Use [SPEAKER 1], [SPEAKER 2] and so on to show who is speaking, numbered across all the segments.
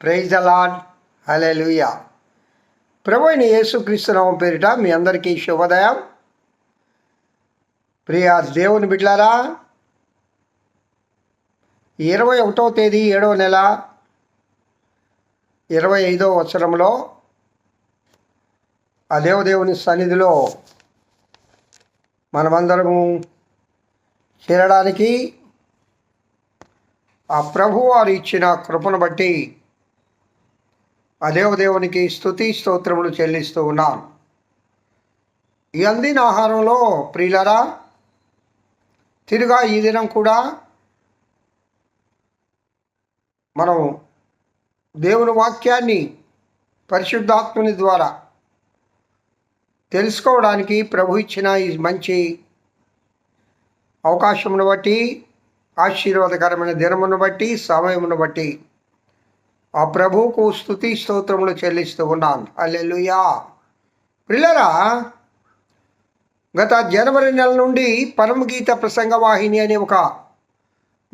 [SPEAKER 1] Praise అలాడ్ అలే లూయా అయిన యేసుక్రీస్తునామం పేరిట మీ అందరికీ శుభోదయం. ప్రియా దేవుని బిడ్లారా ఇరవై ఒకటో తేదీ ఏడవ నెల ఇరవై ఐదో వత్సరంలో ఆ దేవదేవుని సన్నిధిలో మనమందరము చేరడానికి ఆ ప్రభు వారు ఇచ్చిన కృపను బట్టి ఆ దేవదేవునికి స్థుతి స్తోత్రములు చెల్లిస్తూ ఉన్నాను ఈ అందిన ఆహారంలో ప్రియులరా తిరుగా ఈ దినం కూడా మనం దేవుని వాక్యాన్ని పరిశుద్ధాత్మని ద్వారా తెలుసుకోవడానికి ప్రభు ఇచ్చిన ఈ మంచి అవకాశమును బట్టి ఆశీర్వాదకరమైన దినమును బట్టి సమయమును బట్టి ఆ ప్రభువుకు స్థుతి స్తోత్రములు చెల్లిస్తూ ఉన్నాను అల్లెలుయా పిల్లరా గత జనవరి నెల నుండి పరమగీత ప్రసంగ వాహిని అనే ఒక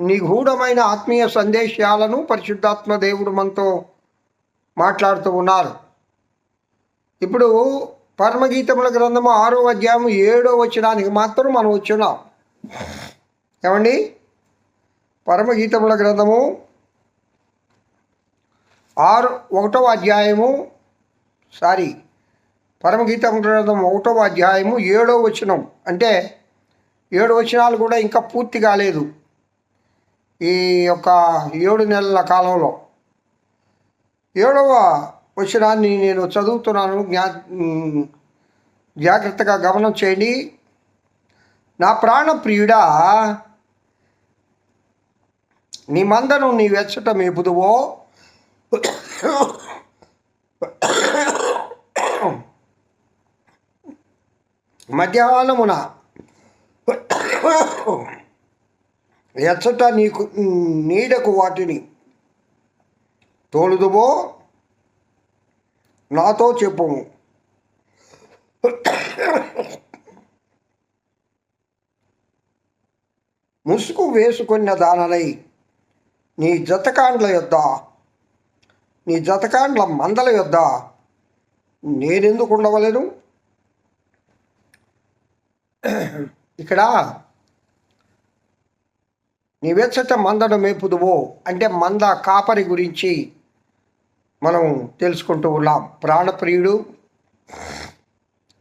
[SPEAKER 1] నిగూఢమైన ఆత్మీయ సందేశాలను పరిశుద్ధాత్మ దేవుడు మనతో మాట్లాడుతూ ఉన్నారు. ఇప్పుడు పరమగీతముల గ్రంథము ఆరో అధ్యాయం ఏడో వచ్చినానికి మాత్రం మనం వచ్చున్నాం. ఏమండి? పరమగీతముల గ్రంథము ఆరు ఒకటవ అధ్యాయము సారీ పరమగీతం గ్రంథం ఒకటవ అధ్యాయము ఏడో వచనం. అంటే ఏడు వచనాలు కూడా ఇంకా పూర్తి కాలేదు ఈ యొక్క ఏడు నెలల కాలంలో. ఏడవ వచనాన్ని నేను చదువుతున్నాను. జ్ఞా జాగ్రత్తగా గమనం చేయండి. నా ప్రాణ ప్రియుడా నీ మందను నీ వెచ్చట మేపుదువో. మధ్యాహ్నమున ఎచ్చట నీకు నీడకు వాటిని తోలుదువో? నాతో చెప్పు ముసుగు వేసుకున్న దానలై నీ జతకాండ్ల యొద్ద నీ జతకాండ్ల మందల యొద్ద నేనెందుకు ఉండవలేను? ఇక్కడ నీ వెచ్చట మందను మేపుదువో అంటే మంద కాపరి గురించి మనం తెలుసుకుంటూ ఉన్నాం. ప్రాణప్రియుడు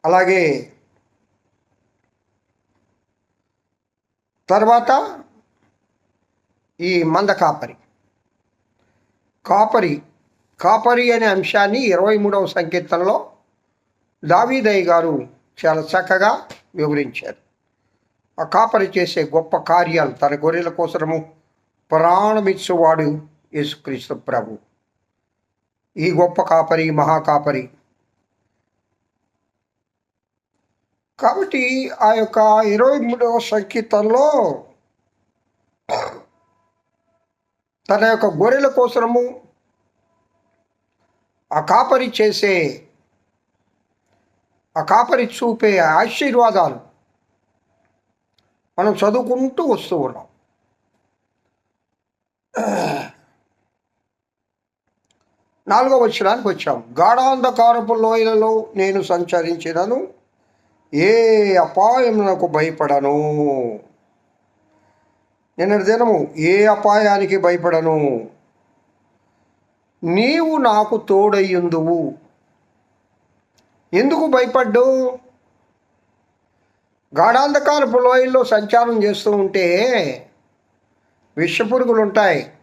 [SPEAKER 1] అలాగే తర్వాత ఈ మంద కాపరి. కాపరి కాపరి అనే అంశాన్ని ఇరవై మూడవ సంకీర్తనలో దావీదయ్య గారు చాలా చక్కగా వివరించారు. ఆ కాపరి చేసే గొప్ప కార్యాలు తన గొర్రెల కోసము ప్రాణమిచ్చేవాడు యేసుక్రీస్తు ప్రభు. ఈ గొప్ప కాపరి మహాకాపరి కాబట్టి ఆ యొక్క ఇరవై మూడవ సంకీర్తనలో తన యొక్క గొర్రెల కోసము ఆ కాపరి చేసే ఆ కాపరి చూపే ఆశీర్వాదాలు మనం చదువుకుంటూ వస్తూ ఉన్నాం. నాలుగో వచ్చినానికి వచ్చాం. గాఢాంధకారపు లోయలలో నేను సంచరించినను ఏ అపాయం నాకు భయపడను. నిన్న దినము ఏ అపాయానికి భయపడను? నీవు నాకు తోడయ్యుందువు. ఎందుకు భయపడ్డు? గాఢాంధకాల లోయల్లో సంచారం చేస్తూ ఉంటే విషపురుగులు ఉంటాయి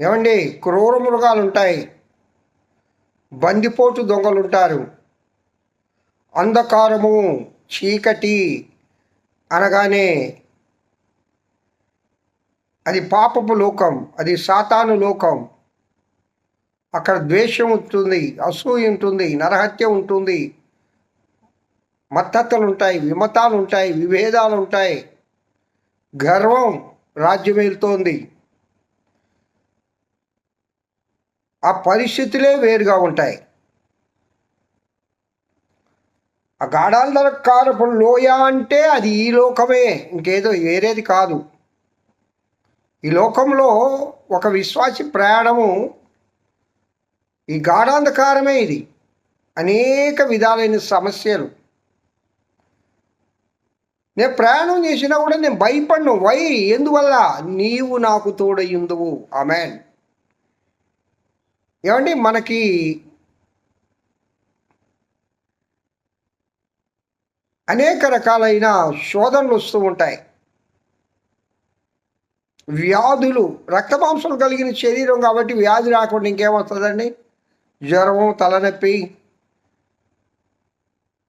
[SPEAKER 1] ఏమండి? క్రూర మృగాలు ఉంటాయి బందిపోటు దొంగలు ఉంటారు అంధకారము చీకటి అనగానే అది పాపపు లోకం అది సాతాను లోకం. అక్కడ ద్వేషం ఉంటుంది అసూయ ఉంటుంది నరహత్య ఉంటుంది. మత్తత్తలు ఉంటాయి విమతాలు ఉంటాయి విభేదాలు ఉంటాయి గర్వం రాజ్యమేలుతోంది. ఆ పరిస్థితులే వేరుగా ఉంటాయి. ఆ గాఢాల కారపు లోయ అంటే అది ఈ లోకమే ఇంకేదో వేరేది కాదు. ఈ లోకంలో ఒక విశ్వాసి ప్రయాణము ఈ గాఢాంధకారమే ఇది. అనేక విధాలైన సమస్యలు. నేను ప్రయాణం చేసినా కూడా నేను భయపడను. వై? ఎందువల్ల? నీవు నాకు తోడయ్యుందువు ఆమెన్. ఏమండి? మనకి అనేక రకాలైన శోధనలు వస్తూ ఉంటాయి. వ్యాధులు రక్తమాంసం కలిగిన శరీరం కాబట్టి వ్యాధి రాకుండా ఇంకేమవుతుందండి? జ్వరం తలనొప్పి.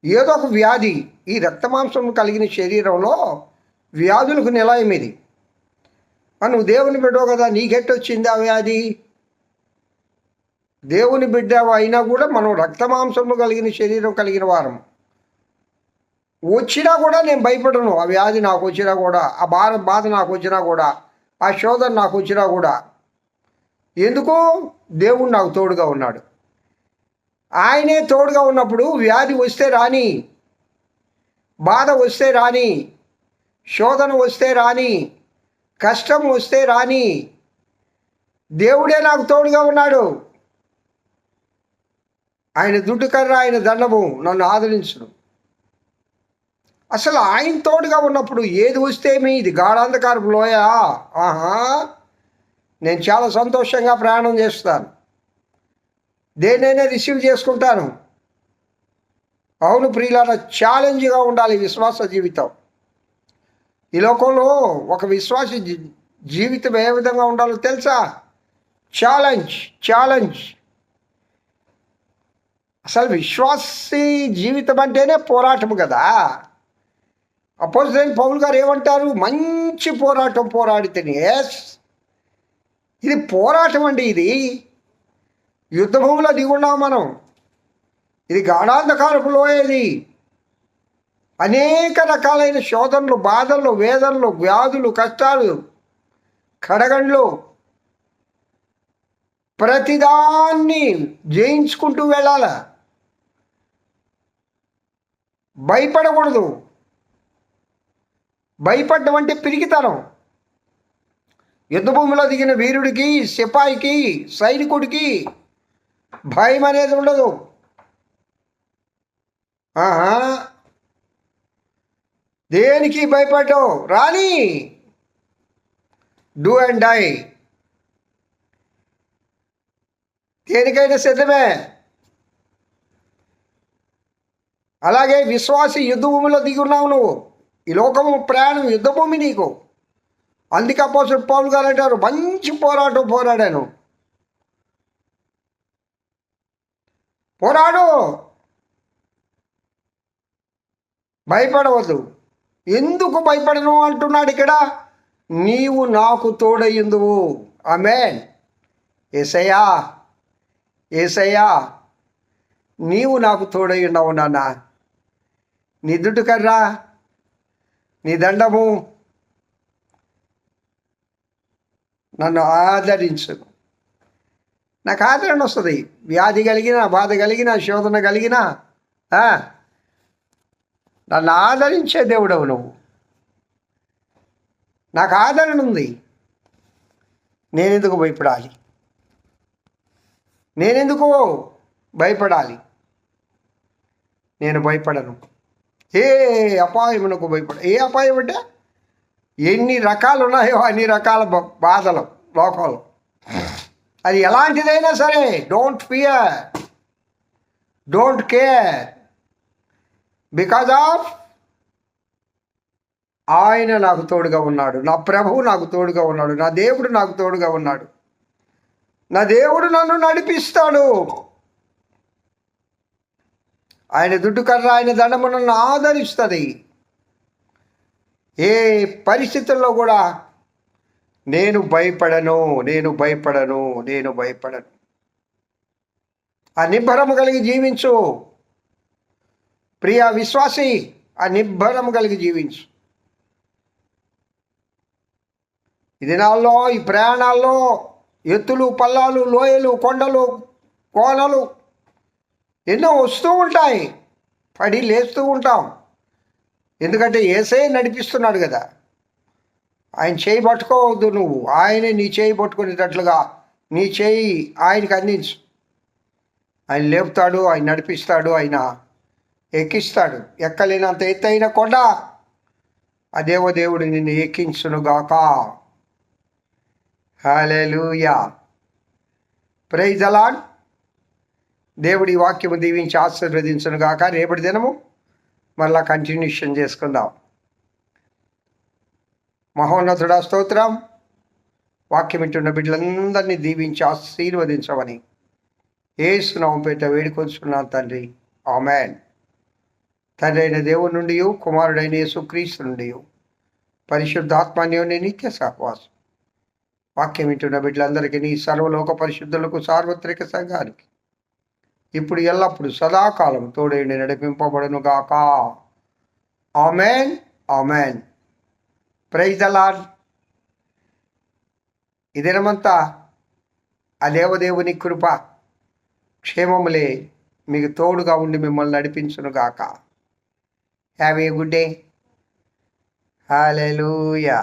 [SPEAKER 1] ఏదో ఒక వ్యాధి ఈ రక్తమాంసం కలిగిన శరీరంలో వ్యాధులకు నిలయం ఇది. ఆ, నువ్వు దేవుని బిడ్డవు కదా నీకెట్టొచ్చింది ఆ వ్యాధి? దేవుని బిడ్డ అయినా కూడా మనం రక్తమాంసము కలిగిన శరీరం కలిగిన వారం. వచ్చినా కూడా నేను భయపడను ఆ వ్యాధి నాకు వచ్చినా కూడా ఆ బాధ బాధ నాకు వచ్చినా కూడా. ఆ శోధన నాకు వచ్చినా కూడా ఎందుకో దేవుడు నాకు తోడుగా ఉన్నాడు. ఆయనే తోడుగా ఉన్నప్పుడు వ్యాధి వస్తే రాని బాధ వస్తే రాని శోధన వస్తే రాని కష్టం వస్తే రాని దేవుడే నాకు తోడుగా ఉన్నాడు. ఆయన దుడ్డు కర్ర ఆయన దండము నన్ను ఆదరించడం అసలు ఆయన తోడుగా ఉన్నప్పుడు ఏది వస్తే మీ ఇది గాఢాంధకారపు లోయ? ఆహా. నేను చాలా సంతోషంగా ప్రయాణం చేస్తాను. దేనైనా రిసీవ్ చేసుకుంటాను. అవును ప్రియులార ఛాలెంజ్గా ఉండాలి విశ్వాస జీవితం. ఈ లోకంలో ఒక విశ్వాస జీవితం ఏ విధంగా ఉండాలో తెలుసా? Challenge challenge. అసలు విశ్వాసి జీవితం అంటేనే పోరాటం కదా? అపోజిట్ పౌల్ గారు ఏమంటారు? మంచి పోరాటం పోరాడితేనే. ఎస్ ఇది పోరాటం అండి ఇది. యుద్ధ భూమిలో దిగున్నాం మనం. ఇది గాఢాంధకారపు లోయది అనేక రకాలైన శోధనలు బాధలు వేదనలు వ్యాధులు కష్టాలు కడగండ్లు ప్రతిదాన్ని జయించుకుంటూ వెళ్ళాల. భయపడకూడదు. భయపడ్డం అంటే పిరికితనం. యుద్ధభూమిలో దిగిన వీరుడికి సిపాయికి సైనికుడికి భయం అనేది ఉండదు. ఆహా. దేనికి భయపడ్డావు? రాని డూ అండ్ డై. దేనికైనా సిద్ధమే. అలాగే విశ్వాసి యుద్ధభూమిలో దిగి ఉన్నావు నువ్వు. ఈ లోకము ప్రయాణం యుద్ధభూమి నీకు. అందుకే అపోసలు పౌలు గారు అంటారు మంచి పోరాటం పోరాడాను. పోరాడు. భయపడవద్దు. ఎందుకు భయపడను అంటున్నాడు ఇక్కడ? నీవు నాకు తోడయ్యిందువు. ఆమెన్. ఏసయ్యా ఏసయ్యా నీవు నాకు తోడై ఉన్నావు నాన్న. నీ కర్రా. నీ దండము నన్ను ఆదరించు. నాకు ఆదరణ వస్తుంది. వ్యాధి కలిగిన బాధ కలిగిన శోధన కలిగిన నన్ను ఆదరించే దేవుడవు నువ్వు. నాకు ఆదరణ ఉంది. నేనెందుకు భయపడాలి? నేనెందుకు భయపడాలి? నేను భయపడను. ఏ అపాయమునకు భయపడ ఏ అపాయం అంటే ఎన్ని రకాలు ఉన్నాయో అన్ని రకాల బాధలు లోకంలో. అది ఎలాంటిదైనా సరే don't fear don't care because of ఆయన నాకు తోడుగా ఉన్నాడు నా ప్రభువు నాకు తోడుగా ఉన్నాడు నా దేవుడు నాకు తోడుగా ఉన్నాడు. నా దేవుడు నన్ను నడిపిస్తాడు. ఆయన దుడ్డుకర్ర ఆయన దండమనన్ను ఆదరిస్తుంది. ఏ పరిస్థితుల్లో కూడా నేను భయపడను నేను భయపడను నేను భయపడను. ఆ నిబ్బరము కలిగి జీవించు. ప్రియ విశ్వాసి ఆ నిబ్బరము కలిగి జీవించు. ఈ దినాల్లో ఈ ప్రయాణాల్లో ఎత్తులు పల్లాలు లోయలు కొండలు కోనలు ఎన్నో వస్తూ ఉంటాయి. పడి లేస్తూ ఉంటాం. ఎందుకంటే ఏసే నడిపిస్తున్నాడు కదా. ఆయన చేయి పట్టుకోవద్దు నువ్వు. ఆయనే నీ చేయి పట్టుకునేటట్లుగా నీ చేయి ఆయనకి అందించు. ఆయన లేపుతాడు ఆయన నడిపిస్తాడు ఆయన ఎక్కిస్తాడు. ఎక్కలేనంత ఎత్తైన కొండ. ఆ దేవదేవుడు నిన్ను ఎక్కించునుగాక హల్లెలూయా ప్రైజ్ అలాన్ దేవుడి వాక్యము దీవించి ఆశీర్వదించను గాక. రేపటి దినము మళ్ళా కంటిన్యూషన్ చేసుకుందాం. మహోన్నతుడా స్తోత్రం. వాక్యం వింటున్న బిడ్డలందరినీ దీవించి ఆశీర్వదించమని ఏసునామం పేట వేడుకొంచున్నాను తండ్రి. ఆమెన్. తండ్రి అయిన దేవుడి నుండి కుమారుడైన యేసుక్రీస్తు నుండి పరిశుద్ధాత్మాన్యోని నిత్య సహవాసం. వాక్యం వింటున్న బిడ్డలందరికీ నీ సర్వలోక పరిశుద్ధులకు సార్వత్రిక సంఘానికి ఇప్పుడు ఎల్లప్పుడు సదాకాలం తోడేండి నడిపింపబడును గాక ఆమెన్ ఆమెన్. ప్రైజ్ అలాడ్ ఈ దినమంతా ఆ దేవదేవుని కృప క్షేమములే మీకు తోడుగా ఉండి మిమ్మల్ని నడిపించును గాక have a good day hallelujah